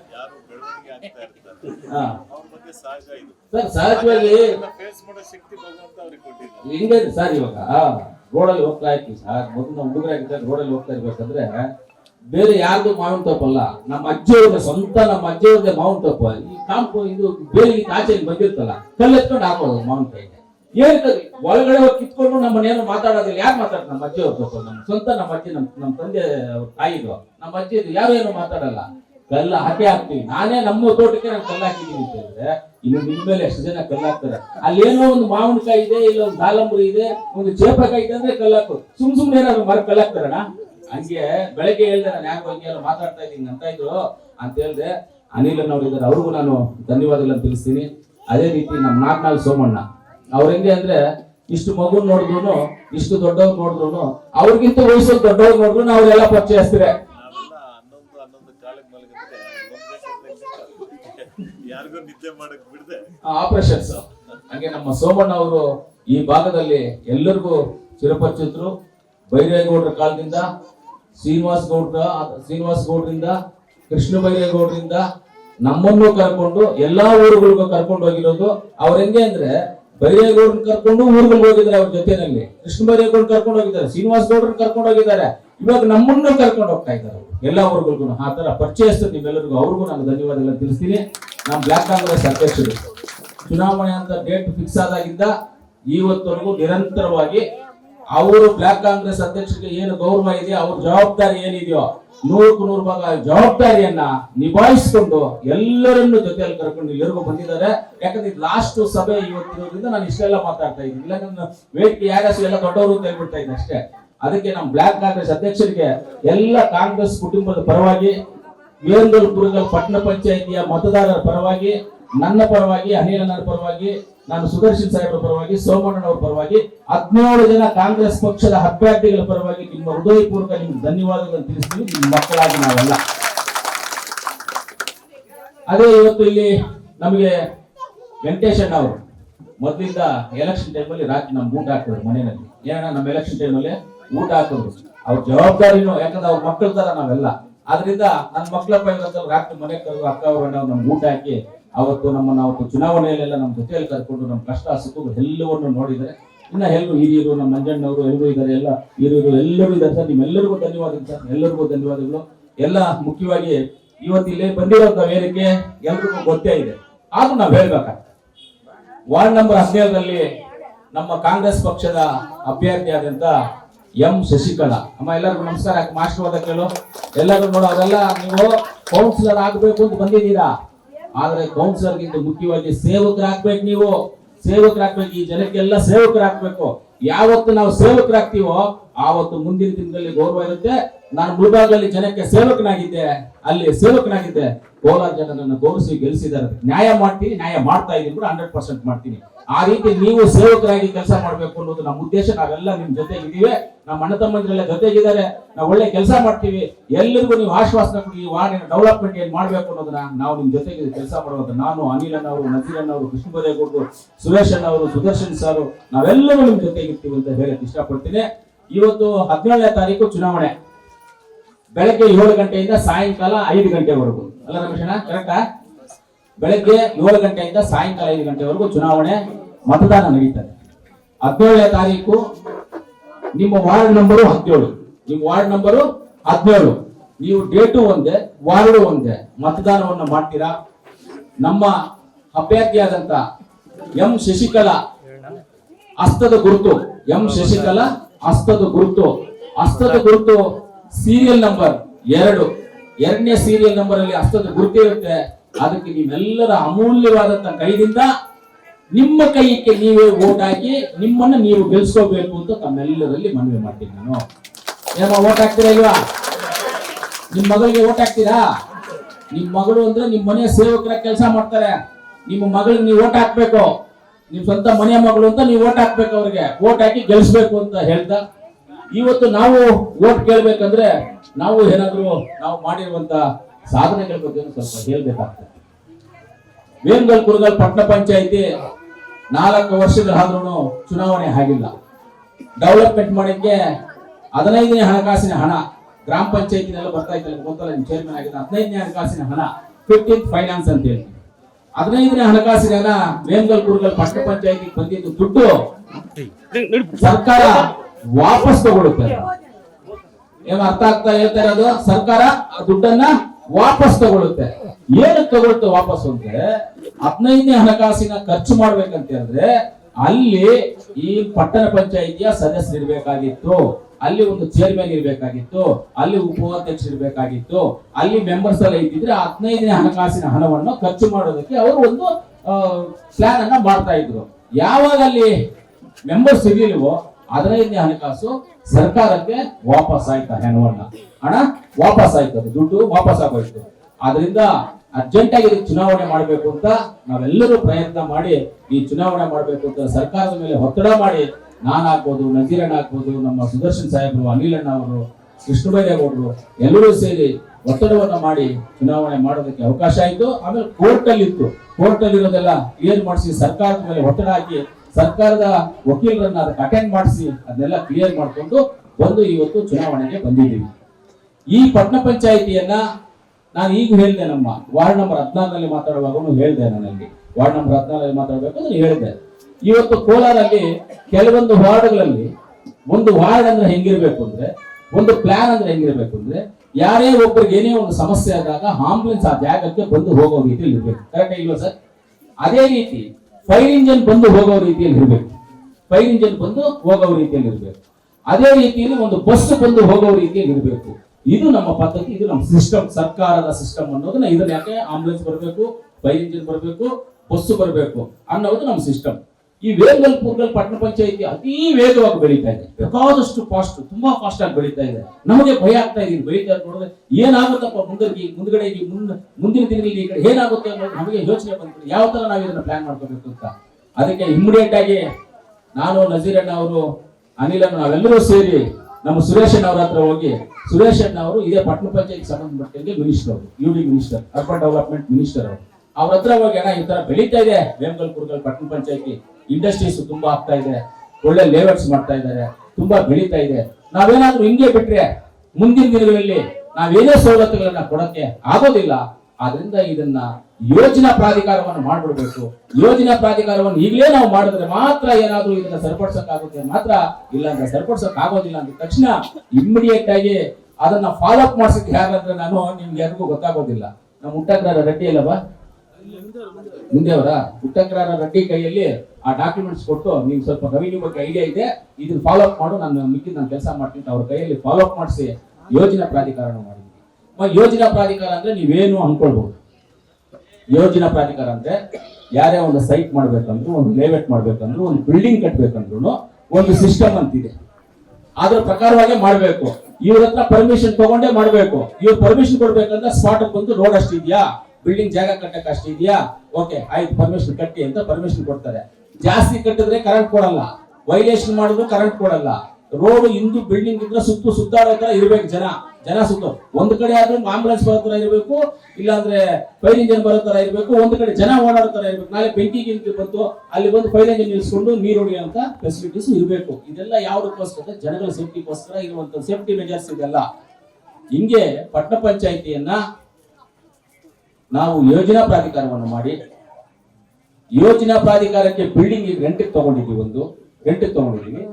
ಸರ್ ಸಹಜವಾಗಿ ಹಿಂಗೆ ಸರ್ ಇವಾಗ. ರೋಡಲ್ಲಿ ಹೋಗ್ತಾ ಇರ್ತೀವಿ ಸರ್ ಮೊದಲು ನಾವು ಹುಡುಗರಾಗಿದ್ದಾಗ ರೋಡಲ್ಲಿ ಹೋಗ್ತಾ ಇರ್ಬೇಕಂದ್ರೆ ಬೇರೆ ಯಾರ್ದು ಮಾವಿನ ತಪ್ಪಲ್ಲ ನಮ್ಮ ಅಜ್ಜಿಯವ್ರಿಗೆ ಸ್ವಂತ ನಮ್ಮ ಅಜ್ಜಿಯವ್ರದ್ದೇ ಮಾವಿನ ತೋಪ ಈ ಕಾಂಪು ಇದು ಬೇರೆ ಈ ಆಚೆ ಬಂದಿರ್ತಲ್ಲ ಕಲ್ಲೆತ್ಕೊಂಡು ಹಾಕೋದು ಮಾವಿನ ಏನ್ ಒಳಗಡೆ ಹೋಗಿ ಕಿತ್ಕೊಂಡು ನಮ್ಮನ್ನೇನು ಮಾತಾಡೋದಿಲ್ಲ. ಯಾರು ಮಾತಾಡ್ತಾರೆ? ನಮ್ಮ ಅಜ್ಜಿಯವ್ರ ತಪ್ಪು ನಮ್ಮ ಸ್ವಂತ ನಮ್ಮ ಅಜ್ಜಿ, ನಮ್ಮ ನಮ್ಮ ತಂದೆ ಅವ್ರ ತಾಯಿದು ನಮ್ಮ ಅಜ್ಜಿ ಯಾರು ಏನು ಮಾತಾಡಲ್ಲ. ಕಲ್ಲ ಹಾಕಿ ಹಾಕ್ತೀವಿ. ನಾನೇ ನಮ್ಮ ತೋಟಕ್ಕೆ ನಾನು ಕಲ್ಲ ಹಾಕಿದ್ದೀನಿ ಅಂತ ಹೇಳಿದ್ರೆ, ಇನ್ನು ನಿಮ್ ಮೇಲೆ ಎಷ್ಟು ಜನ ಕಲ್ಲಾಕ್ತಾರೆ ಅಲ್ಲೇನೋ ಒಂದು ಮಾವಿನಕಾಯಿ ಇದೆ, ಇಲ್ಲ ಒಂದು ದಾಲಂಬರಿ ಇದೆ, ಒಂದು ಚೇಪಕಾಯಿ ಇದೆ ಅಂದ್ರೆ ಕಲ್ಲು ಹಾಕು. ಸುಮ್ ಸುಮ್ನೆ ಏನಾದ್ರು ಮರ ಕಲ್ಲು ಹಾಕ್ತಾರಣ ಹಂಗೆ ಬೆಳಗ್ಗೆ ಹೇಳ್ದೆ ನಾನು, ಯಾಕೆ ಬಗ್ಗೆ ಎಲ್ಲ ಮಾತಾಡ್ತಾ ಇದ್ದೀನಿ ಅಂತ ಇದ್ರು. ಅಂತ ಹೇಳ್ದೆ ಅನಿಲ್ ಅವ್ರು ಇದ್ದಾರೆ. ಅವ್ರಿಗೂ ನಾನು ಧನ್ಯವಾದಗಳನ್ನು ತಿಳಿಸ್ತೀನಿ. ಅದೇ ರೀತಿ ನಮ್ಮ ನಾಲ್ಕು ಸೋಮಣ್ಣ. ಅವ್ರ ಹೆಂಗೆ ಅಂದ್ರೆ ಇಷ್ಟು ಮಗು ನೋಡಿದ್ರು ಇಷ್ಟು ದೊಡ್ಡವ್ರು ನೋಡಿದ್ರು ಅವ್ರಿಗಿಂತ ವಯಸ್ಸು ದೊಡ್ಡವ್ರು ನೋಡಿದ್ರು ಅವ್ರೆಲ್ಲ ಪರಿಚಯಿಸ್ತಾರೆ ಆಪರೇಷನ್ಸ್ ಹಾಗೆ ನಮ್ಮ ಸೋಮಣ್ಣ ಅವರು ಈ ಭಾಗದಲ್ಲಿ ಎಲ್ಲರಿಗೂ ಚಿರಪರಿಚಿತರು, ಬೈರೇಗೌಡರ ಕಾಲದಿಂದ ಶ್ರೀನಿವಾಸ್ ಗೌಡ್ರ ಶ್ರೀನಿವಾಸ್ ಗೌಡ್ರಿಂದ ಕೃಷ್ಣ ಬೈರೇಗೌಡರಿಂದ ನಮ್ಮನ್ನು ಕರ್ಕೊಂಡು, ಎಲ್ಲಾ ಊರುಗಳಿಗೂ ಕರ್ಕೊಂಡು ಹೋಗಿರೋದು. ಅವ್ರ ಹೆಂಗೆ ಅಂದ್ರೆ ಬೈರೇಗೌಡ್ರನ್ನ ಕರ್ಕೊಂಡು ಊರ್ಗಲ್ ಹೋಗಿದ್ದಾರೆ ಅವ್ರ ಜೊತೆನಲ್ಲಿ. ಕೃಷ್ಣ ಬೈರೇಗೌಡ ಕರ್ಕೊಂಡು ಹೋಗಿದ್ದಾರೆ. ಶ್ರೀನಿವಾಸ್ ಗೌಡ್ರನ್ನ ಕರ್ಕೊಂಡು ಹೋಗಿದ್ದಾರೆ. ಇವಾಗ ನಮ್ಮನ್ನು ಕರ್ಕೊಂಡು ಹೋಗ್ತಾ ಇದ್ದಾರೆ ಎಲ್ಲ ಊರುಗಳಿಗೂ ಆ ತರ ಪರಿಚಯಸ್ತು ನಿಮ್ಮೆಲ್ಲರಿಗೂ ಅವ್ರಿಗೂ ನಾನು ಎಲ್ಲ ತಿಳಿಸ್ತೀನಿ. ನಮ್ಮ ಬ್ಲಾಕ್ ಕಾಂಗ್ರೆಸ್ ಅಧ್ಯಕ್ಷರು. ಚುನಾವಣೆ ಅಂತ ಡೇಟ್ ಫಿಕ್ಸ್ ಆದಾಗಿಂದ ಇವತ್ತವರೆಗೂ ನಿರಂತರವಾಗಿ ಅವರು ಬ್ಲಾಕ್ ಕಾಂಗ್ರೆಸ್ ಅಧ್ಯಕ್ಷರಿಗೆ ಏನು ಗೌರವ ಇದೆ ಅವ್ರ ಜವಾಬ್ದಾರಿ ಏನಿದೆಯೋ ನೂರಕ್ಕೂ ನೂರು ಭಾಗ ಜವಾಬ್ದಾರಿಯನ್ನ ನಿಭಾಯಿಸಿಕೊಂಡು ಎಲ್ಲರನ್ನು ಜೊತೆಯಲ್ಲಿ ಕರ್ಕೊಂಡು ಎಲ್ಲರಿಗೂ ಬಂದಿದ್ದಾರೆ. ಯಾಕಂದ್ರೆ ಲಾಸ್ಟ್ ಸಭೆ ಇವತ್ತಿರೋದ್ರಿಂದ ನಾನು ಇಷ್ಟೆಲ್ಲ ಮಾತಾಡ್ತಾ ಇದ್ದೀನಿ. ಇಲ್ಲ ನನ್ನ ವೇಟ್ ಯಾರು ಎಲ್ಲ ದೊಡ್ಡವರು ಅಂತ ಹೇಳ್ಬಿಡ್ತಾ ಇದ್ದೀನಿ ಅಷ್ಟೇ. ಅದಕ್ಕೆ ನಮ್ಮ ಬ್ಲಾಕ್ ಕಾಂಗ್ರೆಸ್ ಅಧ್ಯಕ್ಷರಿಗೆ ಎಲ್ಲ ಕಾಂಗ್ರೆಸ್ ಕುಟುಂಬದ ಪರವಾಗಿ ವೇಂದಲ್ ಕುರುಗಲ್ ಪಟ್ಟಣ ಪಂಚಾಯಿತಿಯ ಮತದಾರರ ಪರವಾಗಿ ನನ್ನ ಪರವಾಗಿ ಅನಿಲಣ್ಣರ ಪರವಾಗಿ, ನಾನು ಸುದರ್ಶನ್ ಸಾಹೇಬ್ರ ಪರವಾಗಿ ಸೋಮಣ್ಣನವ್ರ ಪರವಾಗಿ, ಹದಿನೇಳು ಜನ ಕಾಂಗ್ರೆಸ್ ಪಕ್ಷದ ಅಭ್ಯರ್ಥಿಗಳ ಪರವಾಗಿ ನಿಮ್ಮ ಹೃದಯಪೂರ್ವಕ ನಿಮ್ಗೆ ಧನ್ಯವಾದಗಳನ್ನು ತಿಳಿಸ್ತೀವಿ. ನಿಮ್ಮ ಮಕ್ಕಳಾಗಿ ನಾವೆಲ್ಲ. ಅದೇ ಇವತ್ತು ಇಲ್ಲಿ ನಮಗೆ ವೆಂಕಟೇಶಣ್ಣ ಅವರು ಮೊದಲಿಂದ ಎಲೆಕ್ಷನ್ ಟೈಮಲ್ಲಿ ರಾತ್ರಿ ನಮ್ಗೆ ಊಟ ಹಾಕಿದ್ರು ಮನೆಯಲ್ಲಿ. ಏನಣ್ಣ, ನಮ್ಮ ಎಲೆಕ್ಷನ್ ಟೈಮಲ್ಲಿ ಊಟ ಹಾಕಿದ್ರು. ಅವ್ರ ಜವಾಬ್ದಾರಿನೂ, ಯಾಕಂದ್ರೆ ಅವ್ರ ಮಕ್ಕಳ ತರ ನಾವೆಲ್ಲ. ಆದ್ರಿಂದ ನನ್ನ ಮಕ್ಕಳ ಪೈದಂತ ರಾತ್ರಿ ಮನೆ ಕರೆದು ಅಕ್ಕ ಅವರನ್ನ ನಮ್ಗೆ ಊಟ ಹಾಕಿ ಅವತ್ತು ನಮ್ಮ ಅವತ್ತು ಚುನಾವಣೆಯಲ್ಲೆಲ್ಲ ನಮ್ಮ ಜೊತೆಯಲ್ಲಿ ಕರ್ಕೊಂಡು ನಮ್ಮ ಕಷ್ಟ ಸುಖ ಎಲ್ಲವನ್ನು ನೋಡಿದರೆ, ಇನ್ನ ಎಲ್ಲರೂ ಹಿರಿಯರು, ನಮ್ಮ ಮಂಜಣ್ಣವರು, ಎಲ್ಲರೂ ಇದ್ದಾರೆ, ಎಲ್ಲ ಹಿರಿಯರು ಎಲ್ಲರೂ ಇದ್ದಾರೆ ಸರ್, ನಿಮ್ಮೆಲ್ಲರಿಗೂ ಧನ್ಯವಾದಗಳು ಸರ್, ಎಲ್ಲರಿಗೂ ಧನ್ಯವಾದಗಳು. ಎಲ್ಲ ಮುಖ್ಯವಾಗಿ ಇವತ್ತು ಇಲ್ಲಿ ಬಂದಿರೋಂಥ ವೇದಿಕೆ ಎಲ್ರಿಗೂ ಗೊತ್ತೇ ಇದೆ. ಆದ್ರೂ ನಾವು ಹೇಳ್ಬೇಕಾಗ್ತದೆ. ವಾರ್ಡ್ ನಂಬರ್ ಹದಿನೇಳರಲ್ಲಿ ನಮ್ಮ ಕಾಂಗ್ರೆಸ್ ಪಕ್ಷದ ಅಭ್ಯರ್ಥಿಯಾದಂತ ಎಂ ಶಶಿಕಲಾ. ಅಮ್ಮ, ಎಲ್ಲರಿಗೂ ನಮಸ್ಕಾರ. ಮಾಸ್ಟರ್ ಕೇಳು ಎಲ್ಲರೂ ನೋಡೋ, ಅವರೆಲ್ಲ ನೀವು ಕೌನ್ಸಿಲರ್ ಆಗ್ಬೇಕು ಅಂತ ಬಂದಿದ್ದೀರಾ? ಆದ್ರೆ ಕೌನ್ಸಿಲರ್ಗಿಂತ ಮುಖ್ಯವಾಗಿ ಸೇವಕರಾಗ್ಬೇಕು ನೀವು. ಸೇವಕರಾಗ್ಬೇಕು ಈ ಜನಕ್ಕೆಲ್ಲ ಸೇವಕರಾಗ್ಬೇಕು. ಯಾವತ್ತು ನಾವು ಸೇವಕರಾಗ್ತೀವೋ ಆವತ್ತು ಮುಂದಿನ ದಿನದಲ್ಲಿ ಗೌರವ ಇರುತ್ತೆ. ನಾನು ಮುಳಬಾಗಲ್ಲಿ ಜನಕ್ಕೆ ಸೇವಕನಾಗಿದ್ದೆ, ಅಲ್ಲಿ ಸೇವಕನಾಗಿದ್ದೆ. ಕೋಲಾರ ಜನ ನನ್ನ ಗೌರವಿಸಿ ಗೆಲ್ಲಿಸಿದ್ದಾರೆ. ನ್ಯಾಯ ಮಾಡ್ತೀನಿ, ನ್ಯಾಯ ಮಾಡ್ತಾ ಇದ್ದೀನಿ ಕೂಡ ಹಂಡ್ರೆಡ್ ಪರ್ಸೆಂಟ್ ಮಾಡ್ತೀನಿ. ಆ ರೀತಿ ನೀವು ಸೇವಕರಾಗಿ ಕೆಲಸ ಮಾಡಬೇಕು ಅನ್ನೋದು ನಮ್ಮ ಉದ್ದೇಶ. ನಾವೆಲ್ಲ ನಿಮ್ ಜೊತೆಗಿದ್ದೀವಿ. ನಮ್ಮ ಅಣ್ಣ ತಮ್ಮಂದಿರೆಲ್ಲ ಜೊತೆಗಿದ್ದಾರೆ. ನಾವು ಒಳ್ಳೆ ಕೆಲಸ ಮಾಡ್ತೀವಿ. ಎಲ್ಲರಿಗೂ ನೀವು ಆಶ್ವಾಸನೆ ಕೊಡಿ ವಾರ್ಡಿನ ಡೆವಲಪ್ಮೆಂಟ್ ಏನ್ ಮಾಡ್ಬೇಕು ಅನ್ನೋದನ್ನ ನಾವು ನಿಮ್ ಜೊತೆಗೆ ಕೆಲಸ ಮಾಡುವಂತ ನಾನು ಅನಿಲ್ ಅಣ್ಣವರು ನಜೀರ್ ಕೃಷ್ಣ ಕೃಷ್ಣಬೈರೇಗೌಡರು ಸುರೇಶ್ ಅನ್ನವರು ಸುದರ್ಶನ್ ಸಾರು, ನಾವೆಲ್ಲರೂ ನಿಮ್ ಜೊತೆಗಿರ್ತೀವಿ ಅಂತ ಹೇಳಕ್ ಇಷ್ಟಪಡ್ತೀನಿ. ಇವತ್ತು ಹದಿನೇಳನೇ ತಾರೀಕು ಚುನಾವಣೆ. ಬೆಳಗ್ಗೆ ಏಳು ಗಂಟೆಯಿಂದ ಸಾಯಂಕಾಲ ಐದು ಗಂಟೆವರೆಗೂ. ಅಲ್ಲ ರಮೇಶಣ್ಣ ಕರೆಕ್ಟಾ ಬೆಳಗ್ಗೆ ಏಳು ಗಂಟೆಯಿಂದ ಸಾಯಂಕಾಲ ಐದು ಗಂಟೆವರೆಗೂ ಚುನಾವಣೆ ಮತದಾನ ನಡೀತದೆ ಹದಿನೇಳನೇ ತಾರೀಕು ನಿಮ್ಮ ವಾರ್ಡ್ ನಂಬರು ಹದಿನೇಳು. ನಿಮ್ಮ ವಾರ್ಡ್ ನಂಬರು ಹದಿನೇಳು. ನೀವು ಡೇಟು ಒಂದೇ, ವಾರ್ಡು ಒಂದೇ. ಮತದಾನವನ್ನು ಮಾಡ್ತೀರಾ? ನಮ್ಮ ಅಭ್ಯರ್ಥಿಯಾದಂತ ಎಂ ಶಶಿಕಲಾ ಹಸ್ತದ ಗುರುತು ಎಂ ಶಶಿಕಲಾ ಹಸ್ತದ ಗುರುತು. ಹಸ್ತದ ಗುರುತು ಸೀರಿಯಲ್ ನಂಬರ್ ಎರಡು. ಎರಡನೇ ಸೀರಿಯಲ್ ನಂಬರ್ ಅಲ್ಲಿ ಹಸ್ತದ ಗುರುತು ಇರುತ್ತೆ. ಅದಕ್ಕೆ ನೀವೆಲ್ಲರ ಅಮೂಲ್ಯವಾದಂತ ಕೈದಿಂದ ನಿಮ್ಮ ಕೈಗೆ ನೀವೇ ಓಟ್ ಹಾಕಿ ನಿಮ್ಮನ್ನ ನೀವು ಗೆಲ್ಸ್ಕೋಬೇಕು ಅಂತ ತಮ್ಮೆಲ್ಲರಲ್ಲಿ ಮನವಿ ಮಾಡ್ತೀನಿ ನಾನು. ಏನಮ್ಮ ಓಟ್ ಹಾಕ್ತೀರಾ ಇಲ್ವಾ? ನಿಮ್ ಮಗಳಿಗೆ ಓಟ್ ಹಾಕ್ತೀರಾ? ನಿಮ್ ಮಗಳು ಅಂದ್ರೆ ನಿಮ್ ಮನೆಯ ಸೇವಕರ ಕೆಲಸ ಮಾಡ್ತಾರೆ. ನಿಮ್ಮ ಮಗಳಿಗೆ ನೀವು ಓಟ್ ಹಾಕ್ಬೇಕು. ನಿಮ್ ಸ್ವಂತ ಮನೆಯ ಮಗಳು ಅಂತ ನೀವು ಓಟ್ ಹಾಕ್ಬೇಕು ಅವ್ರಿಗೆ. ಓಟ್ ಹಾಕಿ ಗೆಲ್ಸ್ಬೇಕು ಅಂತ ಹೇಳ್ತಾ, ಇವತ್ತು ನಾವು ಓಟ್ ಕೇಳ್ಬೇಕಂದ್ರೆ ನಾವು ಏನಾದ್ರು ನಾವು ಮಾಡಿರುವಂತ ಸಾಧನೆಗಳ ಬಗ್ಗೆ ಸ್ವಲ್ಪ ಹೇಳ್ಬೇಕಾಗ್ತದೆ. ವೇಮಗಲ್ ಕುರುಗಲ್, ಪಟ್ಟಣ ಪಂಚಾಯತಿ ನಾಲ್ಕು ವರ್ಷಗಳಾದ್ರೂ ಚುನಾವಣೆ ಆಗಿಲ್ಲ. ಡೆವಲಪ್ಮೆಂಟ್ ಮಾಡಕ್ಕೆ ಹದಿನೈದನೇ ಹಣಕಾಸಿನ ಹಣ, ಗ್ರಾಮ ಪಂಚಾಯತಿನೆಲ್ಲ ಬರ್ತಾ ಇತ್ತು ಗೊತ್ತಲ್ಲ ಚೇರ್ಮನ್ ಆಗಿದ್ದ ಹದಿನೈದನೇ ಹಣಕಾಸಿನ ಹಣ ಫಿಫ್ಟೀನ್ ಫೈನಾನ್ಸ್ ಅಂತ ಹೇಳಿ ಹದಿನೈದನೇ ಹಣಕಾಸಿನ ಹಣ ವೇಮಗಲ್ ಕುರುಗಲ್ ಪಟ್ಟಣ ಪಂಚಾಯತಿ ಬಂದಿದ್ದು ದುಡ್ಡು ಸರ್ಕಾರ ವಾಪಸ್ ತಗೊಳುತ್ತೆ. ಏನು ಅರ್ಥ ಆಗ್ತಾ ಹೇಳ್ತಾ ಇರೋದು? ಸರ್ಕಾರ ಆ ದುಡ್ಡನ್ನ ವಾಪಸ್ ತಗೊಳುತ್ತೆ. ಏನಕ್ಕೆ ತಗೊಳುತ್ತೆ ವಾಪಸ್ ಅಂದ್ರೆ ಹದಿನೈದನೇ ಹಣಕಾಸಿನ ಖರ್ಚು ಮಾಡ್ಬೇಕಂತ ಹೇಳಿದ್ರೆ ಅಲ್ಲಿ ಈ ಪಟ್ಟಣ ಪಂಚಾಯಿತಿಯ ಸದಸ್ಯರು ಇರ್ಬೇಕಾಗಿತ್ತು. ಅಲ್ಲಿ ಒಂದು ಚೇರ್ಮನ್ ಇರಬೇಕಾಗಿತ್ತು, ಅಲ್ಲಿ ಉಪಾಧ್ಯಕ್ಷ ಇರಬೇಕಾಗಿತ್ತು, ಅಲ್ಲಿ ಮೆಂಬರ್ಸ್ ಎಲ್ಲ ಇದ್ದಿದ್ರೆ ಹದಿನೈದನೇ ಹಣಕಾಸಿನ ಹಣವನ್ನು ಖರ್ಚು ಮಾಡೋದಕ್ಕೆ ಅವರು ಒಂದು ಪ್ಲಾನ್ ಅನ್ನ ಮಾಡ್ತಾ ಇದ್ರು. ಯಾವಾಗ ಅಲ್ಲಿ ಮೆಂಬರ್ಸ್ ಇರ್ಲಿಲ್ವೋ ಹದಿನೈದನೇ ಹಣಕಾಸು ಸರ್ಕಾರಕ್ಕೆ ವಾಪಸ್ ಆಯ್ತಾ ಹಣವನ್ನ. ಹಣ ವಾಪಸ್ ಆಯ್ತು, ಅದು ದುಡ್ಡು ವಾಪಸ್ ಆಗೋಯ್ತು. ಆದ್ರಿಂದ ಅರ್ಜೆಂಟ್ ಆಗಿ ಚುನಾವಣೆ ಮಾಡಬೇಕು ಅಂತ ನಾವೆಲ್ಲರೂ ಪ್ರಯತ್ನ ಮಾಡಿ ಈ ಚುನಾವಣೆ ಮಾಡಬೇಕು ಅಂತ ಸರ್ಕಾರದ ಮೇಲೆ ಒತ್ತಡ ಮಾಡಿ ನಾನ್ ಆಗ್ಬೋದು ನಜೀರಣ್ಣ ನಮ್ಮ ಸುದರ್ಶನ್ ಸಾಹೇಬರು, ಅನಿಲಣ್ಣ ಅವರು ಕೃಷ್ಣ ಬೈರೇಗೌಡರು ಎಲ್ಲರೂ ಸೇರಿ ಒತ್ತಡವನ್ನು ಮಾಡಿ ಚುನಾವಣೆ ಮಾಡೋದಕ್ಕೆ ಅವಕಾಶ ಆಯ್ತು. ಆಮೇಲೆ ಕೋರ್ಟ್ ಅಲ್ಲಿ ಇತ್ತು ಕೋರ್ಟ್ ಅಲ್ಲಿ ಇರೋದೆಲ್ಲ ಕ್ಲಿಯರ್ ಮಾಡಿಸಿ, ಸರ್ಕಾರದ ಮೇಲೆ ಒತ್ತಡ ಹಾಕಿ, ಸರ್ಕಾರದ ವಕೀಲರನ್ನ ಅದಕ್ಕೆ ಅಟೆಂಡ್ ಮಾಡಿಸಿ, ಅದನ್ನೆಲ್ಲ ಕ್ಲಿಯರ್ ಮಾಡಿಕೊಂಡು ಬಂದು ಇವತ್ತು ಚುನಾವಣೆಗೆ ಬಂದಿದ್ದೀವಿ. ಈ ಪಟ್ಟಣ ಪಂಚಾಯಿತಿಯನ್ನ ನಾನು ಈಗ ಹೇಳಿದೆ ನಮ್ಮ ವಾರ್ಡ್ ನಂಬರ್ ಹದಿನಾಲ್ಕಲ್ಲಿ ಮಾತಾಡುವಾಗ ಹೇಳಿದೆ ನಾನಲ್ಲಿ ವಾರ್ಡ್ ನಂಬರ್ ಹದಿನಾಲ್ಕಲ್ಲಿ ಮಾತಾಡಬೇಕು ಹೇಳಿದೆ. ಇವತ್ತು ಕೋಲಾರಲ್ಲಿ ಕೆಲವೊಂದು ವಾರ್ಡ್ಗಳಲ್ಲಿ ಒಂದು ವಾರ್ಡ್ ಅಂದ್ರೆ ಹೆಂಗಿರ್ಬೇಕು ಅಂದ್ರೆ, ಒಂದು ಪ್ಲಾನ್ ಅಂದ್ರೆ ಹೆಂಗಿರ್ಬೇಕು ಅಂದ್ರೆ, ಯಾರೇ ಒಬ್ಬರಿಗೆ ಏನೇ ಒಂದು ಸಮಸ್ಯೆ ಆದಾಗ ಆಂಬುಲೆನ್ಸ್ ಆ ಜಾಗಕ್ಕೆ ಬಂದು ಹೋಗೋ ರೀತಿಯಲ್ಲಿ ಇರ್ಬೇಕು. ಕರೆಕ್ಟ್ ಇಲ್ವಾ ಸರ್? ಅದೇ ರೀತಿ ಫೈರ್ ಇಂಜಿನ್ ಬಂದು ಹೋಗೋ ರೀತಿಯಲ್ಲಿ ಇರಬೇಕು. ಫೈರ್ ಇಂಜಿನ್ ಬಂದು ಹೋಗೋ ರೀತಿಯಲ್ಲಿ ಇರಬೇಕು. ಅದೇ ರೀತಿಯಲ್ಲಿ ಒಂದು ಬಸ್ ಬಂದು ಹೋಗೋ ರೀತಿಯಲ್ಲಿ ಇರಬೇಕು. ಇದು ನಮ್ಮ ಪದ್ಧತಿ, ಇದು ನಮ್ಮ ಸಿಸ್ಟಮ್. ಸರ್ಕಾರದ ಸಿಸ್ಟಮ್ ಅನ್ನೋದನ್ನ ಇದನ್ನ ಯಾಕೆ ಆಂಬುಲೆನ್ಸ್ ಬರಬೇಕು, ಫೈರ್ ಇಂಜಿನ್ ಬರಬೇಕು ಬಸ್ ಬರಬೇಕು ಅನ್ನೋದು ನಮ್ಮ ಸಿಸ್ಟಮ್. ಈ ವೇಗಲ್ ಪೂರ್ಗಲ್ ಪಟ್ಟಣ ಪಂಚಾಯತಿ ಅತಿ ವೇಗವಾಗಿ ಬೆಳೀತಾ ಇದೆ. ಬೇಕಾದಷ್ಟು ಫಾಸ್ಟ್ ತುಂಬಾ ಫಾಸ್ಟ್ ಆಗಿ ಬೆಳೀತಾ ಇದೆ. ನಮಗೆ ಭಯ ಆಗ್ತಾ ಇದೆ ಬೆಳೀತಾ ನೋಡಿದ್ರೆ ಏನಾಗುತ್ತಪ್ಪ ಮುಂದೆ ಮುಂದ್ಗಡೆ ಮುಂದಿನ ದಿನಗಳಲ್ಲಿ ಈ ಕಡೆ ಏನಾಗುತ್ತೆ ಅನ್ನೋದು ನಮಗೆ ಯೋಚನೆ ಬಂದ್ಬಿಟ್ಟು ಯಾವ ತರ ನಾವು ಇದನ್ನ ಪ್ಲಾನ್ ಮಾಡ್ಕೋಬೇಕು ಅಂತ. ಅದಕ್ಕೆ ಇಮ್ಮಿಡಿಯೇಟ್ ಆಗಿ ನಾನು ನಜೀರಣ್ಣ ಅವರು ಅನಿಲನ್ನು ನಾವೆಲ್ಲರೂ ಸೇರಿ ನಮ್ಮ ಸುರೇಶ್ ಅಣ್ಣ ಅವ್ರ ಹತ್ರ ಹೋಗಿ, ಸುರೇಶ್ ಅಣ್ಣ ಅವರು ಇದೇ ಪಟ್ಟಣ ಪಂಚಾಯತ್ ಸಂಬಂಧಪಟ್ಟಂಗೆ ಮಿನಿಸ್ಟರ್ ಅವರು U D minister urban development minister ಅವರು. ಅವ್ರ ಹತ್ರ ಹೋಗಿ, ಅಣ್ಣ, ಈ ತರ ಬೆಳೀತಾ ಇದೆ ವೇಮಗಲ್ ಕುರ್ಗಲ್ ಪಟ್ಟಣ ಪಂಚಾಯತಿ ಇಂಡಸ್ಟ್ರೀಸ್ ತುಂಬಾ ಆಗ್ತಾ ಇದೆ. ಒಳ್ಳೆ ಲೇಬರ್ಸ್ ಮಾಡ್ತಾ ಇದ್ದಾರೆ. ತುಂಬಾ ಬೆಳೀತಾ ಇದೆ. ನಾವೇನಾದ್ರೂ ಹಿಂಗೆ ಬಿಟ್ರೆ ಮುಂದಿನ ದಿನಗಳಲ್ಲಿ ನಾವೇನೇ ಸವಲತ್ತುಗಳನ್ನ ಕೊಡಕ್ಕೆ ಆಗೋದಿಲ್ಲ. ಆದ್ರಿಂದ ಇದನ್ನ ಯೋಜನಾ ಪ್ರಾಧಿಕಾರವನ್ನು ಮಾಡ್ಬಿಡ್ಬೇಕು. ಯೋಜನಾ ಪ್ರಾಧಿಕಾರವನ್ನು ಈಗಲೇ ನಾವು ಮಾಡಿದ್ರೆ ಮಾತ್ರ ಏನಾದ್ರೂ ಇದನ್ನ ಸರಿಪಡಿಸಕ್ ಆಗುತ್ತೆ ಮಾತ್ರ ಇಲ್ಲ ಅಂದ್ರೆ ಸರಿಪಡಿಸಕ್ ಆಗೋದಿಲ್ಲ ಅಂದ ತಕ್ಷಣ ಇಮ್ಮಿಡಿಯೇಟ್ ಆಗಿ ಅದನ್ನ ಫಾಲೋ ಅಪ್ ಮಾಡ್ಸಕ್ಕೆ ಹೇಗಂದ್ರೆ ನಾನು ನಿಮ್ಗೆ ಯಾರಿಗೂ ಗೊತ್ತಾಗೋದಿಲ್ಲ. ನಮ್ಮ ರೆಡ್ಡಿ ಅಲ್ಲವಾ? ಮುಂದೆಯವರ ಮುಟ್ಟಕ್ರಾರ ರೆಡ್ಡಿ ಕೈಯಲ್ಲಿ ಆ ಡಾಕ್ಯುಮೆಂಟ್ಸ್ ಕೊಟ್ಟು ನೀವು ಸ್ವಲ್ಪ ರೆವಿನ್ಯೂ ಬಗ್ಗೆ ಐಡಿಯಾ ಇದೆ, ಇದನ್ನ ಫಾಲೋ ಅಪ್ ಮಾಡು, ನಾನು ಮಿಕ್ಕಿದ ನಾನು ಕೆಲಸ ಮಾಡ್ತೀನಿ ಅವ್ರ ಕೈಯಲ್ಲಿ ಫಾಲೋ ಅಪ್ ಮಾಡಿಸಿ ಯೋಜನಾ ಪ್ರಾಧಿಕಾರ ಮಾಡಿದ್ವಿ. ಯೋಜನಾ ಪ್ರಾಧಿಕಾರ ಅಂದ್ರೆ ನೀವೇನು ಅನ್ಕೊಳ್ಬಹುದು. ಯೋಜನಾ ಪ್ರಾಧಿಕಾರ ಅಂದ್ರೆ ಯಾರೇ ಒಂದು ಸೈಟ್ ಮಾಡ್ಬೇಕಂದ್ರು, ಒಂದು ಲೇಔಟ್ ಮಾಡ್ಬೇಕಂದ್ರು, ಒಂದು ಬಿಲ್ಡಿಂಗ್ ಕಟ್ಬೇಕಂದ್ರು ಒಂದು ಸಿಸ್ಟಮ್ ಅಂತಿದೆ. ಅದ್ರ ಪ್ರಕಾರವಾಗಿ ಮಾಡ್ಬೇಕು. ಇವ್ರ ಹತ್ರ ಪರ್ಮಿಷನ್ ತಗೊಂಡೇ ಮಾಡ್ಬೇಕು. ಇವ್ರು ಪರ್ಮಿಷನ್ ಕೊಡ್ಬೇಕಂದ್ರೆ ಸ್ಪಾಟ್ ಬಂದು ರೋಡ್ ಅಷ್ಟಿದ್ಯಾ? ಬಿಲ್ಡಿಂಗ್ ಜಾಗ ಕಟ್ಟಕ್ಕೆ ಅಷ್ಟು ಇದೆಯಾ? ಓಕೆ ಆಯ್ತು ಪರ್ಮಿಷನ್ ಕಟ್ಟಿ ಅಂತ ಪರ್ಮಿಷನ್ ಕೊಡ್ತಾರೆ. ಜಾಸ್ತಿ ಕಟ್ಟಿದ್ರೆ ಕರೆಂಟ್ ಕೊಡಲ್ಲ. ವೈಲೇಷನ್ ಮಾಡಿದ್ರು ಕರೆಂಟ್ ಕೊಡಲ್ಲ. ರೋಡ್ ಇಂದು ಬಿಲ್ಡಿಂಗ್ ಇದ್ರೆ ಸುತ್ತು ಸುತ್ತಾಡೋ ತರ ಇರ್ಬೇಕು ಜನ. ಜನ ಸುತ್ತು. ಒಂದ್ ಕಡೆ ಆದ್ರೂ ಆಂಬುಲೆನ್ಸ್ ಬರೋ ತರ ಇರಬೇಕು, ಇಲ್ಲಾಂದ್ರೆ ಫೈರ್ ಇಂಜಿನ್ ಬರೋ ತರ ಇರಬೇಕು, ಒಂದ್ ಕಡೆ ಜನ ಓಡಾಡೋ ತರ ಇರ್ಬೇಕು. ನಾಳೆ ಬೆಂಕಿ ಗಿಂಕಿ ಬಂತು, ಅಲ್ಲಿ ಬಂದು ಫೈರ್ ಇಂಜಿನ್ ನಿಲ್ಸ್ಕೊಂಡು ನೀರು ಹೊಡೆಯುವಂತ ಫೆಸಿಲಿಟೀಸ್ ಇರಬೇಕು. ಇದೆಲ್ಲ ಯಾವ್ದಕ್ಕೋಸ್ಕರ? ಜನಗಳ ಸೇಫ್ಟಿಗೋಸ್ಕರ ಇರುವಂತ ಸೇಫ್ಟಿ ಮೆಜರ್ಸ್ ಇದೆಲ್ಲ. ಹಿಂಗೆ ಪಟ್ಟಣ ಪಂಚಾಯಿತಿಯನ್ನ ನಾವು ಯೋಜನಾ ಪ್ರಾಧಿಕಾರವನ್ನು ಮಾಡಿ, ಯೋಜನಾ ಪ್ರಾಧಿಕಾರಕ್ಕೆ ಬಿಲ್ಡಿಂಗ್ ರೆಂಟಿಗೆ ತಗೊಂಡಿದ್ದೀವಿ ಒಂದು ರೆಂಟಿಗೆ ತಗೊಂಡಿದ್ದೀವಿ